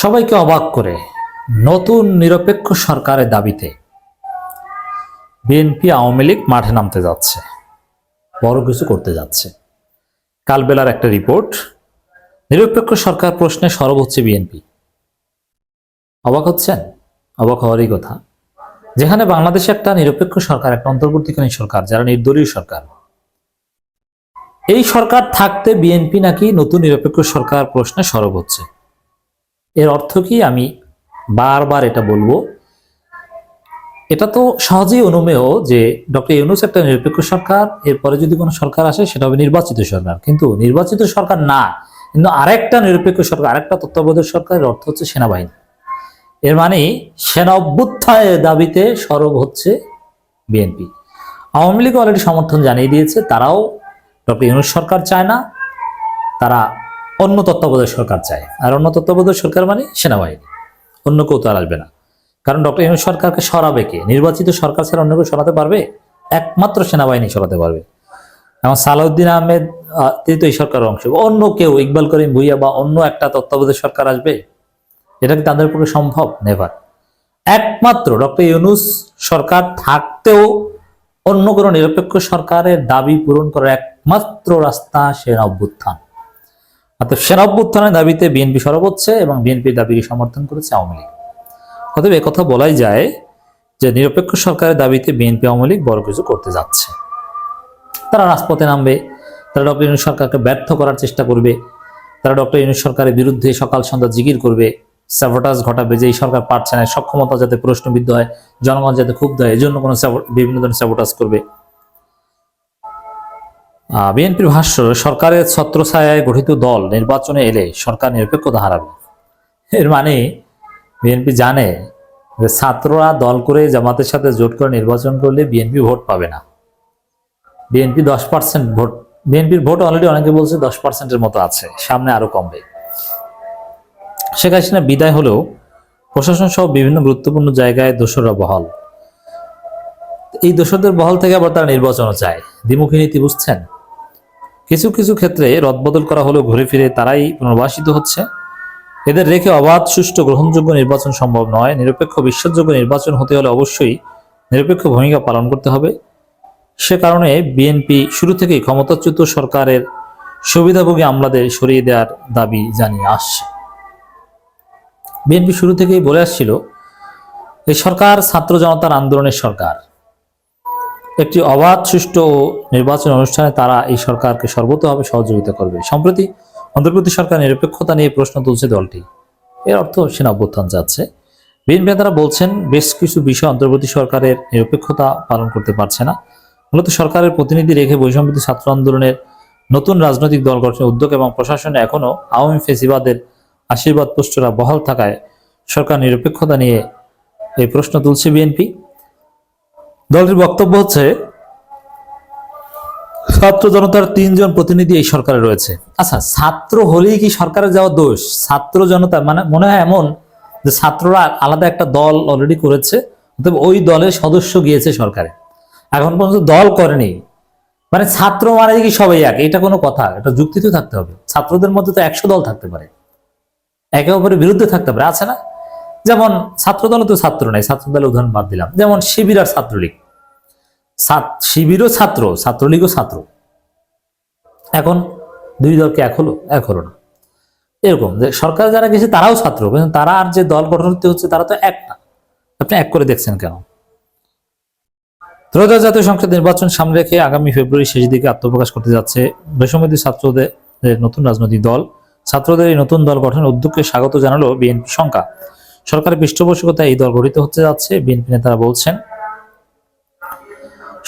সবাইকে অবাক করে নতুন নিরপেক্ষ সরকারের দাবিতে বিএনপি আওয়ামী লীগ মাঠে নামতে যাচ্ছে, বড় কিছু করতে যাচ্ছে। কালবেলার একটা রিপোর্ট, নিরপেক্ষ সরকার প্রশ্নে সরব হচ্ছে বিএনপি। অবাক হচ্ছেন? অবাক হওয়ারই কথা। যেখানে বাংলাদেশে একটা নিরপেক্ষ সরকার, একটা অন্তর্বর্তীকালীন সরকার, যারা নির্দলীয় সরকার। এই সরকার থাকতে বিএনপি নাকি নতুন নিরপেক্ষ সরকার প্রশ্নে সরব হচ্ছে? এর অর্থ কি? আমি বারবার এটা বলব। এটা তো সহজেই অনুমেয় যে ডক্টর ইউনুস একটা নিরপেক্ষ সরকার, এরপরে যদি কোনো সরকার আসে, সেটা হবে নির্বাচিত সরকার। কিন্তু নির্বাচিত সরকার না, কিন্তু আরেকটা নিরপেক্ষ সরকার, আরেকটা তত্ত্বাবধায়ক সরকারের অর্থ হচ্ছে সেনাবাহিনী। এর মানে সেনা অভ্যুত্থানের দাবিতে সরব হচ্ছে বিএনপি। আওয়ামী লীগ অলরেডি সমর্থন জানিয়ে দিয়েছে, তারাও ডক্টর ইউনুস সরকার চায় না, তারা অন্য তত্ত্বাবধায়ক সরকার চায়। আর অন্য তত্ত্বাবধায়ক সরকার মানে সেনাবাহিনী। অন্য কেউ তো আর আসবে না। কারণ ডক্টর ইউনুস সরকারকে সরাবে কে? নির্বাচিত সরকার ছাড়া অন্য কেউ সরাতে পারবে? একমাত্র সেনাবাহিনী সরাতে পারবে। এবং সালাউদ্দিন আহমেদ আহ, তিনি তো এই সরকারের অংশ। অন্য কেউ ইকবাল করিম ভুইয়া বা অন্য একটা তত্ত্বাবধায়ক সরকার আসবে? এটা কি তাদের পক্ষে সম্ভব? নেভার একমাত্র ডক্টর ইউনুস সরকার থাকতেও অন্য কোনো নিরপেক্ষ সরকারের দাবি পূরণ করার একমাত্র রাস্তা সেনা অভ্যুত্থান। অর্থাৎ সেনা অভ্যুত্থানের দাবিতে বিএনপি সরব হচ্ছে এবং বিএনপির দাবিকে সমর্থন করেছে আওয়ামী লীগ। অতএব কথা বলাই যায় যে নিরপেক্ষ সরকারের দাবিতে বিএনপি আওয়ামী লীগ বড় কিছু করতে যাচ্ছে। তারা রাজপথে নামবে, তারা ডক্টর ইউনুস সরকারকে ব্যর্থ করার চেষ্টা করবে, তারা ডক্টর ইউনুস সরকারের বিরুদ্ধে সকাল সন্ধ্যা জিকির করবে, স্যাবোটাজ ঘটাবে যে এই সরকার পারছে না, সক্ষমতা যাতে প্রশ্নবিদ্ধ হয়, জনগণ যাতে ক্ষুব্ধ হয় এই জন্য কোনো বিভিন্ন ধরনের স্যাবোটাজ করবে। বিএনপির ভাষ্য, সরকারের ছত্রছায়ায় গঠিত দল নির্বাচনে এলে সরকার নিরপেক্ষতা হারাবে এর মানে বিএনপি জানে যে ছাত্ররা দল করে জামাতের সাথে জোট করে নির্বাচন করলে বিএনপি ভোট পাবে না। বিএনপি দশ পার্সেন্ট ভোট, বিএনপির ভোট অলরেডি অনেকে বলছে দশ পার্সেন্টের মতো আছে, সামনে আরও কমবে। শেখ হাসিনা বিদায় হলেও প্রশাসন সহ বিভিন্ন গুরুত্বপূর্ণ জায়গায় দোসররা বহাল। এই দোসরদের বহাল থেকে আবার তারা নির্বাচনও চায়। দ্বিমুখী নীতি বুঝছেন? কিছু কিছু ক্ষেত্রে রদবদল করা হলেও ঘুরে ফিরে তারাই পুনর্বাসিত হচ্ছে। এদের রেখে অবাধ, সুষ্ঠু, গ্রহণযোগ্য নির্বাচন সম্ভব নয়। নিরপেক্ষ, বিশ্বাসযোগ্য নির্বাচন হতে হলে অবশ্যই নিরপেক্ষ ভূমিকা পালন করতে হবে। সে কারণে বিএনপি শুরু থেকেই ক্ষমতাচ্যুত সরকারের সুবিধাভোগী আমলাদের সরিয়ে দেওয়ার দাবি জানিয়ে আসছে। বিএনপি শুরু থেকেই বলে আসছিল এই সরকার ছাত্র জনতার আন্দোলনের সরকার। একটি অবাধ সুষ্ঠু ও নির্বাচন অনুষ্ঠানে তারা এই সরকারকে সর্বতভাবে সহযোগিতা করবে। সম্প্রতি অন্তর্বর্তী সরকার নিরপেক্ষতা নিয়ে প্রশ্ন তুলছে দলটি। এর অর্থ সেনা অভ্যুত্থান যাচ্ছে। বিএনপি নেতারা বলছেন, বেশ কিছু বিষয় অন্তর্বর্তী সরকারের নিরপেক্ষতা পালন করতে পারছে না। মূলত সরকারের প্রতিনিধি রেখে বৈষম্যবিধি ছাত্র আন্দোলনের নতুন রাজনৈতিক দল গঠনের উদ্যোগ এবং প্রশাসনে এখনও আওয়ামী ফেসিবাদের আশীর্বাদ পুষ্টরা বহাল থাকায় সরকার নিরপেক্ষতা নিয়ে এই প্রশ্ন তুলছে বিএনপি। দলটির বক্তব্য হচ্ছে, ছাত্র জনতার তিনজন প্রতিনিধি এই সরকারে রয়েছে। আচ্ছা ছাত্র হলেই কি সরকারে যাওয়া দোষ? ছাত্র জনতা মানে মনে হয় এমন যে ছাত্ররা আলাদা একটা দল অলরেডি করেছে, অতএব ওই দলের সদস্য গিয়েছে সরকারে। এখন পর্যন্ত দল করেনি। মানে ছাত্র মানে কি সবাই এক? এটা কোনো কথা, এটা যুক্তি তো থাকতে হবে। ছাত্রদের মধ্যে তো একশো দল থাকতে পারে। একে অপরের বিরুদ্ধে থাকতে পারে, আছে না? যেমন ছাত্র দলে তো ছাত্র নাই ছাত্র দলের উদাহরণ বাদ দিলাম। যেমন শিবির আর ছাত্রলীগ। ছাত- শিবিরও ছাত্র, ছাত্রলীগও ছাত্র। এখন দুই দলকে এক হলো? এক হলো না। এরকম যে সরকার যারা গেছে তারাও ছাত্র, কিন্তু তারা আর যে দল গঠন হচ্ছে তারা তো এক না আপনি এক করে দেখছেন কেন? ত্রয়োদশ জাতীয় সংসদ নির্বাচন সামনে রেখে আগামী ফেব্রুয়ারি শেষ দিকে আত্মপ্রকাশ করতে যাচ্ছে বৈষম্যদী ছাত্রদের নতুন রাজনৈতিক দল, ছাত্রদের এই নতুন দল গঠনের উদ্যোগকে স্বাগত জানালো বিএনপি শঙ্কা সরকারের পৃষ্ঠপোষকতায় এই দল গঠিত হতে যাচ্ছে, বিএনপি নেতারা বলছেন।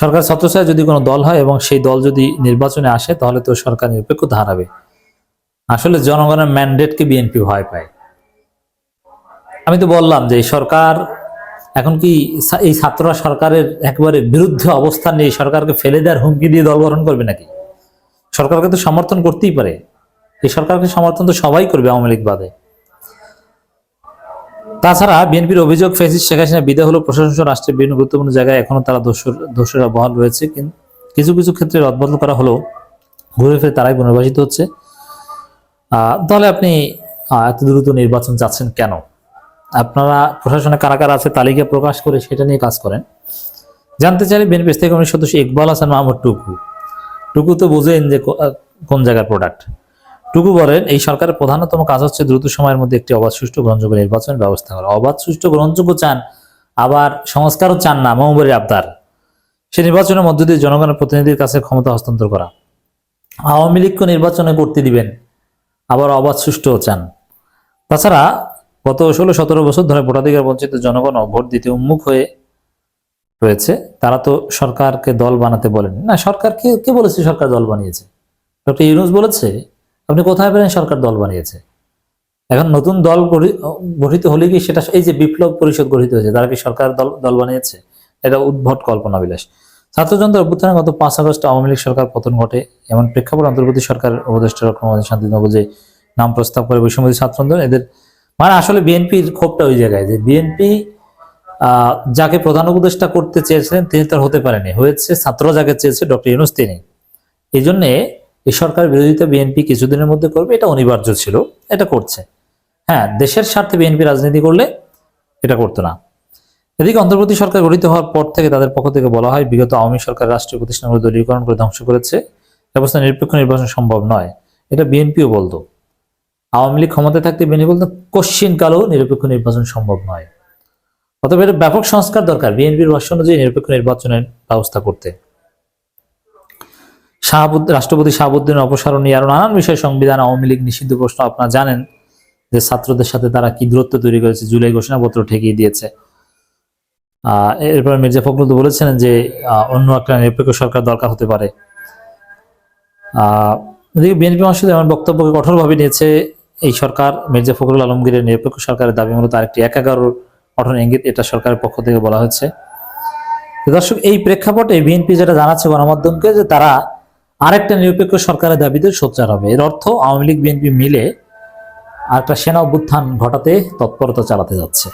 সরকার ছত্রছায় যদি কোনো দল হয় এবং সেই দল যদি নির্বাচনে আসে, তাহলে তো সরকার নিরপেক্ষতা হারাবে আসলে জনগণের ম্যান্ডেটকে বিএনপি ভয় পায়? আমি তো বললাম যে সরকার, এখন কি এই ছাত্ররা সরকারের একবারে বিরুদ্ধে অবস্থান নিয়ে সরকারকে ফেলে দেওয়ার হুমকি দিয়ে দল গঠন করবে নাকি? সরকারকে তো সমর্থন করতেই পারে। এই সরকারকে সমর্থন তো সবাই করবে আওয়ামী লীগ বাদে। তাছাড়া বিএনপির অভিযোগ, ফেসিস শেখ হাসিনা বিদায় হলো প্রশাসন রাষ্ট্রের বিভিন্ন গুরুত্বপূর্ণ জায়গায় এখনও তারা দোষর, দোষরা বহাল রয়েছে। কিন্তু কিছু কিছু ক্ষেত্রে রদবদল করা হলো ঘুরে ফিরে তারাই পুনর্বাসিত হচ্ছে। তাহলে আপনি এত দ্রুত নির্বাচন চাচ্ছেন কেন? আপনারা প্রশাসনে কারা কারা আছে তালিকা প্রকাশ করে সেটা নিয়ে কাজ করেন। জানতে চাইলে বিএনপি স্থায়ী কমিটির সদস্য ইকবাল হাসান মাহমুদ টুকু। টুকু তো বুঝেন যে কোন জায়গার প্রোডাক্ট টুকু বলেন, এই সরকারের প্রধানতম কাজ হচ্ছে দ্রুত সময়ের মধ্যে একটি অবাধ সুষ্ঠু গ্রহণযোগ্য নির্বাচনের ব্যবস্থা করা অবাধ সুষ্ঠু গ্রহণযোগ্য চান, আবার সংস্কারও চান না মোহাম্মদের আবদার। সে নির্বাচনের মধ্য দিয়ে জনগণের প্রতিনিধির কাছে ক্ষমতা হস্তান্তর করা। আওয়ামী লীগকে নির্বাচনে করতে দিবেন, আবার অবাধ সুষ্ঠুও চান। তাছাড়া গত ষোলো সতেরো বছর ধরে ভোটাধিকার বঞ্চিত জনগণ ভোট দিতে উন্মুখ হয়ে রয়েছে। তারা তো সরকারকে দল বানাতে বলেন। না, সরকার কে কে বলেছে সরকার দল বানিয়েছে? ডক্টর ইউনুস বলেছে আপনি কোথায় পেলেন সরকার দল বানিয়েছে? এখন নতুন দল গঠি- গঠিত হলে কি সেটা এই যে বিপ্লব পরিষদ গঠিত হয়েছে, তারা কি সরকার দল দল বানিয়েছে? এটা উদ্ভট কল্পনা বিলাস। ছাত্রযন্ত্র অভ্যুত্থানে গত পাঁচ আগস্ট আওয়ামী লীগ সরকার পতন ঘটে, এমন প্রেক্ষাপট অন্তর্বর্তী সরকার উপদেষ্টা মোহাম্মদ শান্তি নবজে নাম প্রস্তাব করে বৈষম্যদী ছাত্র এদের মানে আসলে বিএনপির ক্ষোভটা ওই জায়গায় যে বিএনপি যাকে প্রধান উপদেষ্টা করতে চেয়েছিলেন তিনি তার হতে পারেনি। হয়েছে ছাত্র যাকে চেয়েছে ডক্টর ইউনুস তিনি। এই জন্যে এই সরকার বিরোধিতা বিএনপি কিছুদিনের মধ্যে করবে, এটা অনিবার্য ছিল, এটা করছে। হ্যাঁ দেশের স্বার্থে বিএনপি রাজনীতি করলে এটা করতো না। এদিকে অন্তর্বর্তী সরকার গঠিত হওয়ার পর থেকে তাদের পক্ষ থেকে বলা হয়, বিগত আওয়ামী সরকার রাষ্ট্রীয় প্রতিষ্ঠানগুলো দলীয়করণ করে ধ্বংস করেছে। ব্যবস্থা নিরপেক্ষ নির্বাচন সম্ভব নয়। এটা বিএনপিও বলতো। আওয়ামী লীগ ক্ষমতায় থাকতে বিএনপি বলতো, কোশ্চিন কালেও নিরপেক্ষ নির্বাচন সম্ভব নয়। অতএব এটা ব্যাপক সংস্কার দরকার বিএনপির ভাষ্য অনুযায়ী নিরপেক্ষ নির্বাচনের ব্যবস্থা করতে। শাহাবুদ্দিন রাষ্ট্রপতি শাহাবুদ্দিনের অপসারণ নিয়ে আরও নানান বিষয় সংবিধান আওয়ামী লীগ নিষিদ্ধ প্রশ্ন আপনারা জানেন যে ছাত্রদের সাথে তারা কি দূরত্ব তৈরি করেছে, জুলাই ঘোষণাপত্র ঠেকিয়ে দিয়েছে। এরপর মির্জা ফখরুল তো বলেছিলেন যে অন্য একটা নিরপেক্ষ সরকার দরকার হতে পারে। আহ বিএনপি মহাসদ এমন বক্তব্যকে কঠোরভাবে নিয়েছে, এই সরকার মির্জা ফখরুল আলমগীরের নিরপেক্ষ সরকারের দাবি মূলত আরেকটি এক এগারোর গঠন ইঙ্গিত, এটা সরকারের পক্ষ থেকে বলা হয়েছে। দর্শক, এই প্রেক্ষাপটে বিএনপি যেটা জানাচ্ছে গণমাধ্যমকে যে তারা আরেকটা নিরপেক্ষ সরকারের দাবিতে সোচ্চার হবে। এর অর্থ আওয়ামী লীগ, বিএনপি মিলে আরেকটা সেনা অভ্যুত্থান ঘটাতে তৎপরতা চালাতে যাচ্ছে।